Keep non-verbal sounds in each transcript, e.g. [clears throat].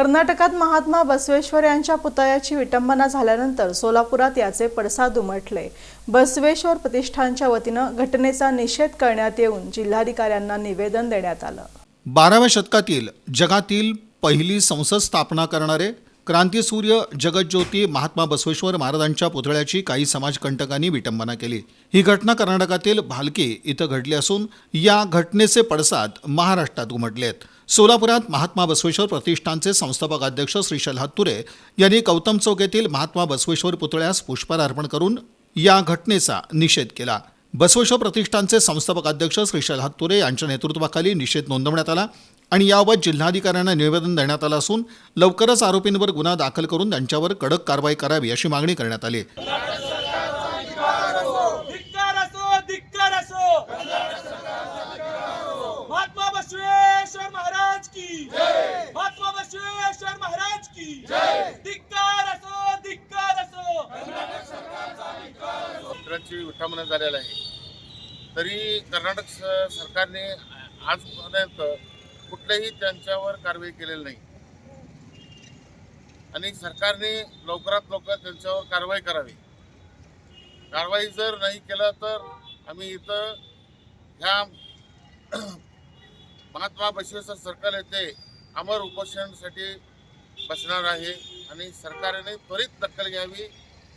कर्नाटकात महात्मा बसवेश्वर यांच्या पुतळ्याची विटंबना झाल्यानंतर सोलापुरात याचे पडसाद उमटले बसवेश्वर प्रतिष्ठानच्या वतीनं घटनेचा निषेध करण्यात येऊन जिल्हाधिकाऱ्यांना निवेदन देण्यात आलं. बाराव्या शतकातील जगातील पहिली संसद स्थापना करणारे क्रांतीसूर्य जगज्योती महात्मा बसवेश्वर महाराजांच्या पुतळ्याची काही समाजकंटकांनी विटंबना केली. ही घटना कर्नाटकातील भालकी इथं घडली असून या घटनेचे पडसाद महाराष्ट्रात उमटले आहेत सोलापुरात महात्मा बसवेश्वर प्रतिष्ठानचे संस्थापक अध्यक्ष श्रीशल हत्तुरे यांनी गौतम चौक येथील महात्मा बसवेश्वर पुतळ्यास पुष्पहार अर्पण करून या घटनेचा निषेध केला. बसवेश्वर प्रतिष्ठानचे संस्थापक अध्यक्ष श्रीशैल हत्तुरे यांच्या नेतृत्वाखाली निषेध नोंदवण्यात आला आणि याबाबत जिल्हाधिकाऱ्यांना निवेदन देण्यात आलं असून लवकरच आरोपींवर गुन्हा दाखल करून त्यांच्यावर कडक कारवाई करावी अशी मागणी करण्यात आली त्यांची विठंबना झालेला आहे. तरी कर्नाटक स- सरकारने आजपर्यंत कुठल्याही त्यांच्यावर कारवाई केलेली नाही. आणि सरकारने लवकरात लवकर त्यांच्यावर कारवाई करावी. कारवाई जर नाही केलं तर आम्ही इथं ह्या [clears throat] महात्मा बसवेश्वर सरकार येथे अमर उपोषणासाठी बसणार आहे आणि सरकारने त्वरित दखल घ्यावी.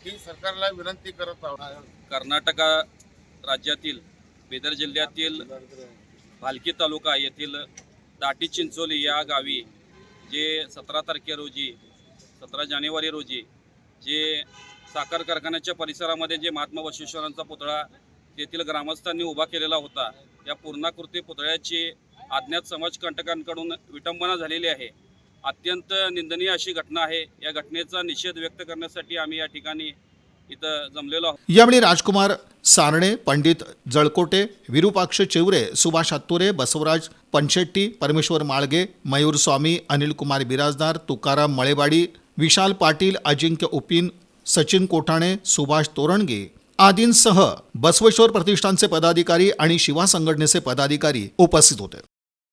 ही सरकारला विनंती करत आहोत. कर्नाटका राज्यातील बेदर जिल्ह्यातील भालकी तालुका येथील दाटी चिंचोली या गावी जे सतरा तारखे रोजी सतरा जानेवारी रोजी जे साखर कारखान्याच्या परिसरामध्ये जे महात्मा बसवेश्वरांचा पुतळा तेथील ग्रामस्थांनी उभा केलेला होता या पूर्णाकृती पुतळ्याची अज्ञात समाजकंटकांकडून विटंबना झालेली आहे. अत्यंत निंदनीय अशी घटना आहे. या घटनेचा निषेध व्यक्त करण्यासाठी आम्ही या ठिकाणी इथं जमलेलो आहोत. यावेळी राजकुमार सारणे पंडित जळकोटे विरूपाक्ष चिवरे सुभाष हत्तुरे बसवराज पंचेट्टी परमेश्वर माळगे मयूर स्वामी अनिल कुमार बिराजदार तुकाराम मळेवाडी विशाल पाटील अजिंक्य उपिन सचिन कोठाणे सुभाष तोरणगे आदींसह बसवेश्वर प्रतिष्ठानचे पदाधिकारी आणि शिवा संघटनेचे पदाधिकारी उपस्थित होते.